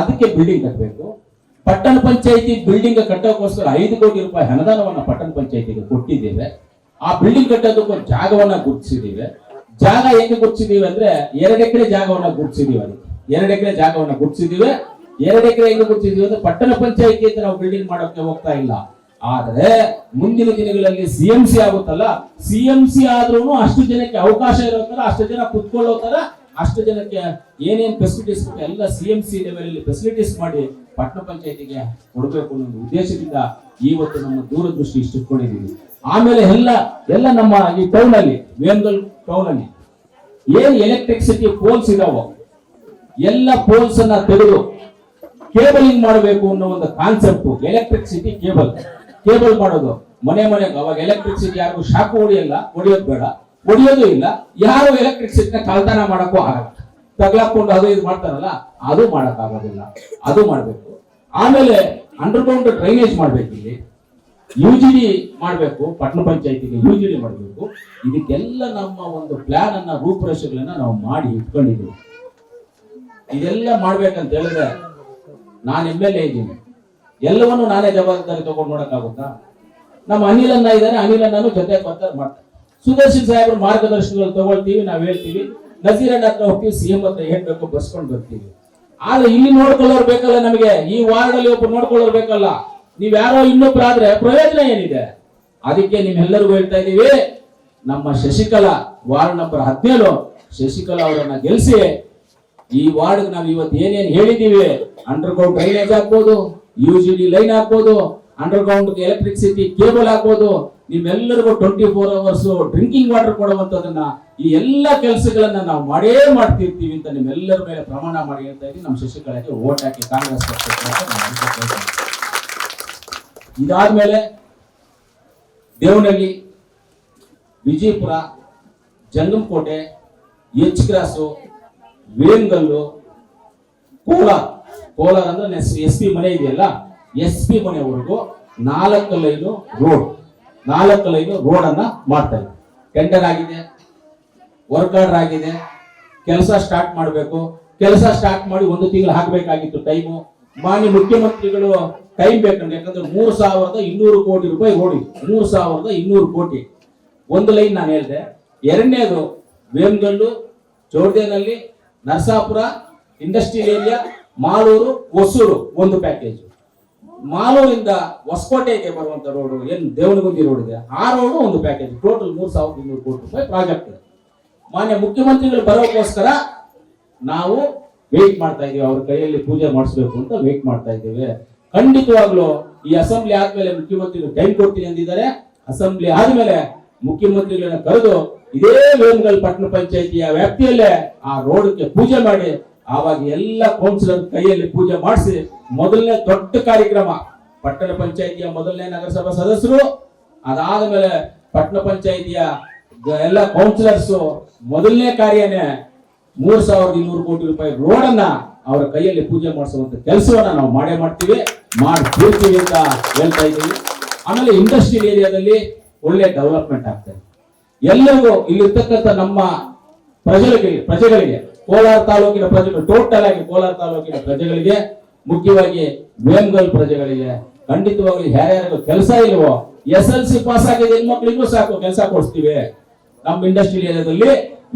ಅದಕ್ಕೆ ಬಿಲ್ಡಿಂಗ್ ಕಟ್ಟಬೇಕು ಪಟ್ಟಣ ಪಂಚಾಯಿತಿ ಬಿಲ್ಡಿಂಗ್ ಕಟ್ಟೋಕ್ಕೋಸ್ಕರ ಐದು ಕೋಟಿ ರೂಪಾಯಿ ಅನುದಾನವನ್ನ ಪಟ್ಟಣ ಪಂಚಾಯಿತಿಗೆ ಕೊಟ್ಟಿದ್ದೇವೆ. ಆ ಬಿಲ್ಡಿಂಗ್ ಕಟ್ಟೋದಕ್ಕೊಂದು ಜಾಗವನ್ನ ಗುರುತಿಸಿದ್ದೀವಿ. ಜಾಗ ಹೆಂಗೆ ಗುರುತಿಸಿದೀವಿ ಅಂದ್ರೆ ಎರಡು ಎಕರೆ ಜಾಗವನ್ನ ಗುರುತಿಸಿದೀವಿ ಅದಕ್ಕೆ ಎರಡು ಎಕರೆ ಜಾಗವನ್ನ ಗುರುತಿಸಿದೀವಿ ಎರಡು ಎಕರೆ ಹೆಂಗೆ ಗುರುತಿಸಿದೀವಿ ಅಂದ್ರೆ ಪಟ್ಟಣ ಪಂಚಾಯಿತಿ ನಾವು ಬಿಲ್ಡಿಂಗ್ ಮಾಡೋಕೆ ಹೋಗ್ತಾ ಇಲ್ಲ. ಆದ್ರೆ ಮುಂದಿನ ದಿನಗಳಲ್ಲಿ ಸಿ ಎಂ ಸಿ ಆಗುತ್ತಲ್ಲ? ಸಿ ಎಂ ಸಿ ಆದ್ರೂ ಅಷ್ಟು ಜನಕ್ಕೆ ಅವಕಾಶ ಇರೋ ತರ ಅಷ್ಟು ಜನ ಕುತ್ಕೊಳ್ಳೋ ತರ ಅಷ್ಟು ಜನಕ್ಕೆ ಏನೇನ್ ಫೆಸಿಲಿಟೀಸ್ ಎಲ್ಲ ಸಿ ಎಂ ಸಿ ಲೆವೆಲಲ್ಲಿ ಫೆಸಿಲಿಟೀಸ್ ಮಾಡಿ ಪಟ್ಟಣ ಪಂಚಾಯತಿಗೆ ಕೊಡಬೇಕು ಅನ್ನೋ ಉದ್ದೇಶದಿಂದ ಇವತ್ತು ನಮ್ಮ ದೂರದೃಷ್ಟಿ ಇಷ್ಟು ಇಟ್ಕೊಂಡಿದ್ದೀವಿ ಆಮೇಲೆ ಎಲ್ಲ ಎಲ್ಲ ನಮ್ಮ ಈ ಟೌನ್ ಅಲ್ಲಿ ವೇಮಗಲ್ ಟೌನ್ ಅಲ್ಲಿ ಏನ್ ಎಲೆಕ್ಟ್ರಿಸಿಟಿ ಪೋಲ್ಸ್ ಇದಾವೋ, ಎಲ್ಲ ಪೋಲ್ಸ್ ಅನ್ನ ತೆಗೆದು ಕೇಬಲಿಂಗ್ ಮಾಡಬೇಕು ಅನ್ನೋ ಒಂದು ಕಾನ್ಸೆಪ್ಟ್ ಎಲೆಕ್ಟ್ರಿಸಿಟಿ ಕೇಬಲ್ ಕೇಬಲ್ ಮಾಡೋದು. ಮನೆ ಮನೆಗೆ ಅವಾಗ ಎಲೆಕ್ಟ್ರಿಸಿಟಿ ಯಾರು ಶಾಖ ಹೊಡಿಯಲ್ಲ, ಹೊಡಿಯೋದು ಬೇಡ. ಹೊಡಿಯೋದು ಇಲ್ಲ. ಯಾರು ಎಲೆಕ್ಟ್ರಿಸಿಟಿನ ಕಳ್ತನ ಮಾಡಕ್ಕೂ ಆಗಲ್ಲ. ತಗ್ಲಾಕೊಂಡು ಅದು ಇದು ಮಾಡ್ತಾರಲ್ಲ, ಅದು ಮಾಡೋಕ್ಕಾಗೋದಿಲ್ಲ. ಅದು ಮಾಡಬೇಕು. ಆಮೇಲೆ ಅಂಡರ್ಗ್ರೌಂಡ್ ಡ್ರೈನೇಜ್ ಮಾಡಬೇಕು ಇಲ್ಲಿ. ಯು ಜಿ ಡಿ ಮಾಡಬೇಕು, ಪಟ್ಟಣ ಪಂಚಾಯತಿಗೆ ಯು ಜಿ ಡಿ ಮಾಡಬೇಕು. ಇದಕ್ಕೆಲ್ಲ ನಮ್ಮ ಒಂದು ಪ್ಲಾನ್ ಅನ್ನ, ರೂಪುರೇಷೆಗಳನ್ನ ನಾವು ಮಾಡಿ ಇಟ್ಕೊಂಡಿದ್ದೀವಿ. ಇದೆಲ್ಲ ಮಾಡ್ಬೇಕಂತ ಹೇಳಿದ್ರೆ ನಾನು ಎಂ ಎಲ್ ಎ ಇದ್ದೀನಿ. ಎಲ್ಲವನ್ನೂ ನಾನೇ ಜವಾಬ್ದಾರಿ ತಗೊಂಡು ನೋಡಕ್ಕಾಗುತ್ತಾ? ನಮ್ಮ ಅನಿಲನ್ನ ಇದ್ದಾರೆ ಅನಿಲನ್ನೂ ಜೊತೆ ಬರ್ತಾರೆ ಮಾಡ್ತಾರೆ. ಸುದರ್ಶನ್ ಸಾಹೇಬ್ರ ಮಾರ್ಗದರ್ಶನಗಳು ತಗೊಳ್ತೀವಿ, ನಾವು ಹೇಳ್ತೀವಿ ನಜೀರಣ್ಣ ಹತ್ರ ಹೋಗ್ತೀವಿ, ಸಿಎಂ ಹತ್ರ ಹೇಳ್ಬೇಕು ಬರ್ಸ್ಕೊಂಡು ಬರ್ತೀವಿ. ಆದ್ರೆ ಇಲ್ಲಿ ನೋಡ್ಕೊಳ್ಳೋರು ಬೇಕಲ್ಲ ನಮಗೆ, ಈ ವಾರ್ಡ್ ಅಲ್ಲಿ ಒಬ್ಬರು ನೋಡ್ಕೊಳ್ಳೋರು ಬೇಕಲ್ಲ. ನೀವ್ ಯಾರೋ ಇನ್ನೊಬ್ರು ಆದ್ರೆ ಪ್ರಯೋಜನ ಏನಿದೆ? ಅದಕ್ಕೆ ನಿಮ್ಮೆಲ್ಲರಿಗೂ ಹೇಳ್ತಾ ಇದೀವಿ ನಮ್ಮ ಶಶಿಕಲಾ, ವಾರ್ಡ್ ನಂಬರ್ ಹದಿನೇಳು, ಶಶಿಕಲಾ ಅವರನ್ನ ಗೆಲ್ಸಿ, ಈ ವಾರ್ಡ್ ನಾವು ಇವತ್ತು ಏನೇನು ಹೇಳಿದೀವಿ ಅಂಡರ್ಗ್ರೌಂಡ್ ಡ್ರೈನೇಜ್ ಹಾಕ್ಬೋದು ಯು ಜಿ ಡಿ ಲೈನ್ ಹಾಕ್ಬೋದು ಅಂಡರ್ಗ್ರೌಂಡ್ ಎಲೆಕ್ಟ್ರಿಸಿಟಿ ಕೇಬಲ್ ಹಾಕ್ಬೋದು. ನಿಮ್ಮೆಲ್ಲರಿಗೂ twenty four hours drinking water ಕೊಡುವಂತದನ್ನ ಈ ಎಲ್ಲ ಕೆಲಸಗಳನ್ನ ನಾವು ಮಾಡೇ ಮಾಡ್ತಿರ್ತೀವಿ ಅಂತ ನಿಮ್ಮೆಲ್ಲರ ಮೇಲೆ ಪ್ರಮಾಣ ಮಾಡಿ ಅಂತ ಹೇಳಿ ನಮ್ಮ ಶಶಿಕಲಾಗೆ ಓಟ್ ಹಾಕಿ ಕಾಂಗ್ರೆಸ್. ಇದಾದ್ಮೇಲೆ ದೇವನಹಳ್ಳಿ, ವಿಜಯಪುರ, ಜಂಗಮಕೋಟೆ ಎಚ್ ಕ್ರಾಸು ವೇಂಗಲ್ಲು ಕೋಲಾರ. ಕೋಲಾರ ಅಂದ್ರೆ ಎಸ್ ಪಿ ಮನೆ ಇದೆಯಲ್ಲ? ಎಸ್ ಪಿ ಮನೆವರೆಗೂ ನಾಲ್ಕು ಲೈನು ರೋಡ್ ನಾಲ್ಕು ಲೈನು ರೋಡ್ ಅನ್ನ ಮಾಡ್ತಾ ಇದ್ದೀವಿ ಟೆಂಡರ್ ಆಗಿದೆ ವರ್ಕ್ ಆಗಿದೆ, ಕೆಲಸ ಸ್ಟಾರ್ಟ್ ಮಾಡಬೇಕು. ಕೆಲಸ ಸ್ಟಾರ್ಟ್ ಮಾಡಿ ಒಂದು ತಿಂಗಳು ಹಾಕಬೇಕಾಗಿತ್ತು ಟೈಮು ಮಾನ್ಯ ಮುಖ್ಯಮಂತ್ರಿಗಳು ಟೈಮ್ ಬೇಕಂದ್ರೆ ಯಾಕಂದ್ರೆ ಮೂರು ಸಾವಿರದ ಇನ್ನೂರು ಕೋಟಿ ರೂಪಾಯಿ ರೋಡಿ ಮೂರು ಸಾವಿರದ ಇನ್ನೂರು ಕೋಟಿ. ಒಂದು ಲೈನ್ ನಾನು ಹೇಳಿದೆ, ಎರಡನೇದು ವೇಮಗಲ್ಲು ಜೋರ್ದೇನಲ್ಲಿ ನರಸಾಪುರ, ಇಂಡಸ್ಟ್ರಿಯಲ್ ಏರಿಯಾ ಮಾಲೂರು, ಹೊಸೂರು ಒಂದು ಪ್ಯಾಕೇಜ್ ಮಾಲೂರಿಂದ ಹೊಸಕೋಟೆಗೆ ಬರುವಂತ ರೋಡು ಏನು ದೇವನಗುಂದಿ ರೋಡ್ ಇದೆ, ಆ ರೋಡು ಒಂದು ಪ್ಯಾಕೇಜ್ ಟೋಟಲ್ ಮೂರ್ ಸಾವಿರದ ಇನ್ನೂರು ಕೋಟಿ ರೂಪಾಯಿ ಪ್ರಾಜೆಕ್ಟ್ ಮಾನ್ಯ ಮುಖ್ಯಮಂತ್ರಿಗಳು ಬರೋಕ್ಕೋಸ್ಕರ ನಾವು ವೇಟ್ ಮಾಡ್ತಾ ಇದೀವಿ ಅವ್ರ ಕೈಯಲ್ಲಿ ಪೂಜೆ ಮಾಡಿಸ್ಬೇಕು ಅಂತ ವೇಟ್ ಮಾಡ್ತಾ ಇದ್ದೇವೆ. ಖಂಡಿತವಾಗ್ಲೂ ಈ ಅಸೆಂಬ್ಲಿ ಆದ್ಮೇಲೆ ಮುಖ್ಯಮಂತ್ರಿಗಳು ಟೈಮ್ ಕೊಡ್ತೀನಿ ಅಂದಿದ್ದಾರೆ. ಅಸೆಂಬ್ಲಿ ಆದ್ಮೇಲೆ ಮುಖ್ಯಮಂತ್ರಿಗಳನ್ನ ಕರೆದು ಇದೇ ವೇಮಗಲ್ ಪಟ್ಟಣ ಪಂಚಾಯತಿಯ ವ್ಯಾಪ್ತಿಯಲ್ಲೇ ಆ ರೋಡ್ಗೆ ಪೂಜೆ ಮಾಡಿ ಆವಾಗ ಎಲ್ಲ ಕೌನ್ಸಿಲರ್ ಕೈಯಲ್ಲಿ ಪೂಜೆ ಮಾಡಿಸಿ ಮೊದಲನೇ ದೊಡ್ಡ ಕಾರ್ಯಕ್ರಮ. ಪಟ್ಟಣ ಪಂಚಾಯಿತಿಯ ಮೊದಲನೇ ನಗರಸಭಾ ಸದಸ್ಯರು, ಅದಾದ ಮೇಲೆ ಪಟ್ಟಣ ಪಂಚಾಯಿತಿಯ ಎಲ್ಲ ಕೌನ್ಸಿಲರ್ಸ್ ಮೊದಲನೇ ಕಾರ್ಯನೇ ಮೂರ್ ಸಾವಿರದ ಇನ್ನೂರು ಕೋಟಿ ರೂಪಾಯಿ ರೋಡ್ ಅವರ ಕೈಯಲ್ಲಿ ಪೂಜೆ ಮಾಡಿಸುವಂತ ಕೆಲಸವನ್ನ ನಾವು ಮಾಡೇ ಮಾಡ್ತೀವಿ ಮಾಡಿ ತೀರ್ತೀವಿ ಅಂತ ಹೇಳ್ತಾ ಇದ್ದೀವಿ. ಆಮೇಲೆ ಇಂಡಸ್ಟ್ರಿಯಲ್ ಏರಿಯಾದಲ್ಲಿ ಒಳ್ಳೆ ಡೆವಲಪ್ಮೆಂಟ್ ಆಗ್ತದೆ ಎಲ್ಲರಿಗೂ ಇಲ್ಲಿರ್ತಕ್ಕಂಥ ನಮ್ಮ ಪ್ರಜೆಗಳಿಗೆ ಪ್ರಜೆಗಳಿಗೆ ಕೋಲಾರ ತಾಲೂಕಿನ ಪ್ರಜೆಗಳು ಟೋಟಲ್ ಆಗಿ ಕೋಲಾರ ತಾಲೂಕಿನ ಪ್ರಜೆಗಳಿಗೆ, ಮುಖ್ಯವಾಗಿ ವೇಮ್ಗಲ್ ಪ್ರಜೆಗಳಿಗೆ ಖಂಡಿತವಾಗ್ಲು ಯಾರ್ಯಾರು ಕೆಲಸ ಇಲ್ವೋ ಎಸ್ ಎಲ್ ಸಿ ಪಾಸ್ ಆಗಿದೆ ಹೆಣ್ಮಕ್ಳಿಗೂ ಸಾಕು, ಕೆಲಸ ಕೊಡಿಸ್ತೀವಿ. ನಮ್ಮ ಇಂಡಸ್ಟ್ರಿಯಲ್ ಏರಿಯಾದಲ್ಲಿ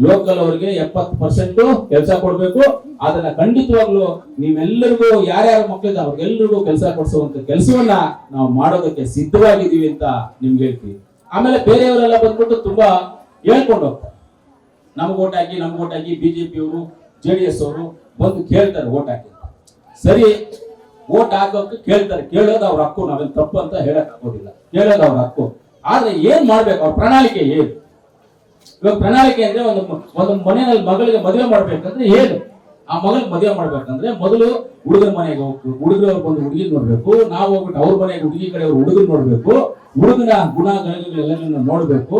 ಲೋಕಲ್ ಅವರಿಗೆ ಎಪ್ಪತ್ತು ಪರ್ಸೆಂಟ್ ಕೆಲಸ ಕೊಡಬೇಕು. ಅದನ್ನ ಖಂಡಿತವಾಗ್ಲೂ ನೀವೆಲ್ಲರಿಗೂ, ಯಾರ್ಯಾರ ಮಕ್ಕಳಿದೆ ಅವ್ರಿಗೆಲ್ಲರಿಗೂ ಕೆಲಸ ಕೊಡಿಸುವಂತ ಕೆಲಸವನ್ನ ನಾವು ಮಾಡೋದಕ್ಕೆ ಸಿದ್ಧವಾಗಿದ್ದೀವಿ ಅಂತ ನಿಮ್ಗೆ ಹೇಳ್ತೀವಿ ಆಮೇಲೆ ಬೇರೆಯವರೆಲ್ಲ ಬಂದ್ಬಿಟ್ಟು ತುಂಬಾ ಹೇಳ್ಕೊಂಡು ಹೋಗ್ತಾರೆ. ನಮ್ಗೆ ಓಟ್ ಹಾಕಿ, ನಮ್ಗೆ ಓಟ್ ಹಾಕಿ ಬಿಜೆಪಿ ಅವರು ಜೆ ಡಿ ಎಸ್ ಅವರು ಬಂದು ಕೇಳ್ತಾರೆ ಓಟ್ ಹಾಕಿ ಸರಿ ಓಟ್ ಹಾಕೋಕೆ ಕೇಳ್ತಾರೆ. ಕೇಳೋದು ಅವ್ರ ಹಕ್ಕು, ನಾವೇನು ತಪ್ಪು ಅಂತ ಹೇಳಕ್ ಆಗೋದಿಲ್ಲ. ಕೇಳೋದು ಅವ್ರ ಹಕ್ಕು. ಆದ್ರೆ ಏನ್ ಮಾಡ್ಬೇಕು? ಅವ್ರ ಪ್ರಣಾಳಿಕೆ ಏನು? ಇವಾಗ ಪ್ರಣಾಳಿಕೆ ಅಂದ್ರೆ ಒಂದು ಒಂದು ಮನೆಯಲ್ಲಿ ಮಗಳಿಗೆ ಮದುವೆ ಮಾಡ್ಬೇಕಂದ್ರೆ ಏನು? ಆ ಮಗಳಿಗೆ ಮದುವೆ ಮಾಡ್ಬೇಕಂದ್ರೆ ಮೊದಲು ಹುಡುಗನ ಮನೆಗೆ ಹೋಗ್ಬೇಕು. ಹುಡುಗರು ಬಂದು ಹುಡುಗಿ ನೋಡ್ಬೇಕು. ನಾವು ಹೋಗ್ಬಿಟ್ಟು ಅವ್ರ ಮನೆಗೆ ಹುಡುಗಿ ಕಡೆ ಹುಡುಗನ್ ನೋಡ್ಬೇಕು. ಹುಡುಗನ ಗುಣ ಗಣಗಳೆಲ್ಲ ನೋಡ್ಬೇಕು.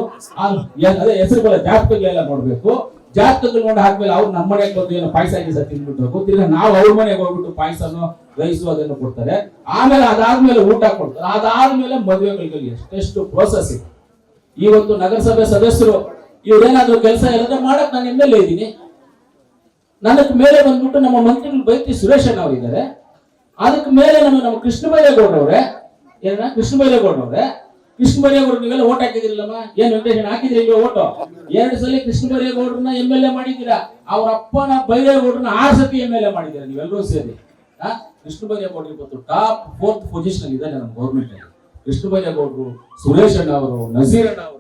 ಅದೇ ಹೆಸರುಗಳ ಜಾತಕಗಳೆಲ್ಲ ನೋಡ್ಬೇಕು. ಜಾತಕಗಳು ನೋಡಿ ಹಾಕ್ಮೇಲೆ ಅವ್ರು ನಮ್ಮ ಮನೆಗೆ ಬಂದು ಏನೋ ಪಾಯಸ ಗೀಸ ತಿನ್ಬಿಟ್ಟು ತಿರ್ಗಾ ನಾವು ಅವ್ರ ಮನೆಗೆ ಹೋಗ್ಬಿಟ್ಟು ಪಾಯಸನೋ, ರೈಸು ಅದನ್ನು ಕೊಡ್ತಾರೆ. ಆಮೇಲೆ ಅದಾದ್ಮೇಲೆ ಊಟ ಕೊಡ್ತಾರೆ. ಅದಾದ್ಮೇಲೆ ಮದುವೆಗಳಿಗೆ ಎಷ್ಟೆಷ್ಟು ಪ್ರೋಸೆಸ್ ಇದೆ. ಇವತ್ತು ನಗರಸಭೆ ಸದಸ್ಯರು ಇವ್ರೇನಾದ್ರೂ ಕೆಲಸ ಇಲ್ಲದ್ರೆ ಮಾಡಕ್ ನಾನು ನಿಮ್ಮಲ್ಲೇ ಇದ್ದೀನಿ. ನನಕ್ ಮೇಲೆ ಬಂದ್ಬಿಟ್ಟು ನಮ್ಮ ಮಂತ್ರಿಗಳು ಬೈತಿ ಸುರೇಶನ್ ಅವ್ರು ಇದ್ದಾರೆ ಅದಕ್ಕೆ ಮೇಲೆ ನಮ್ಮ ನಮ್ಮ ಕೃಷ್ಣ ಬೈರೇಗೌಡ್ರವ್ರೆ ಏನ ಕೃಷ್ಣ ಬೈರೇಗೌಡ್ರವ್ರೆ ಕೃಷ್ಣ ಬೈರೇಗೌಡ್ರು ನೀವೆಲ್ಲ ಓಟ್ ಹಾಕಿದಿರಲ್ಲಮ್ಮ? ಏನ್ ವೆಂಕಟೇಶನ್ ಹಾಕಿದ್ರಿ ಇಲ್ಲ ಓಟು ಎರಡು ಸಲ ಕೃಷ್ಣ ಬೈರೇಗೌಡ್ರನ್ನ ಎಂ ಎಲ್ ಎ ಮಾಡಿದ್ದೀರಾ? ಅವ್ರ ಅಪ್ಪನ ಬೈರೇಗೌಡ್ರನ್ನ ಆರು ಸತಿ ಎಂ ಎಲ್ ಎ ಮಾಡಿದ್ದೀರಾ ನೀವೆಲ್ಲರೂ ಸೇರಿ? ಕೃಷ್ಣ ಬೈರೇಗೌಡ್ರು ಇವತ್ತು ಟಾಪ್ ಫೋರ್ತ್ ಪೊಸಿಷನ್ ಇದ್ದಾರೆ ನಮ್ಮ ಗೌರ್ಮೆಂಟ್ ಅಲ್ಲಿ. ಕೃಷ್ಣ ಬೈರೇಗೌಡ್ರು ಸುರೇಶ್ ಅಣ್ಣ ಅವರು, ನಸೀರ್ ಅಣ್ಣ ಅವರು.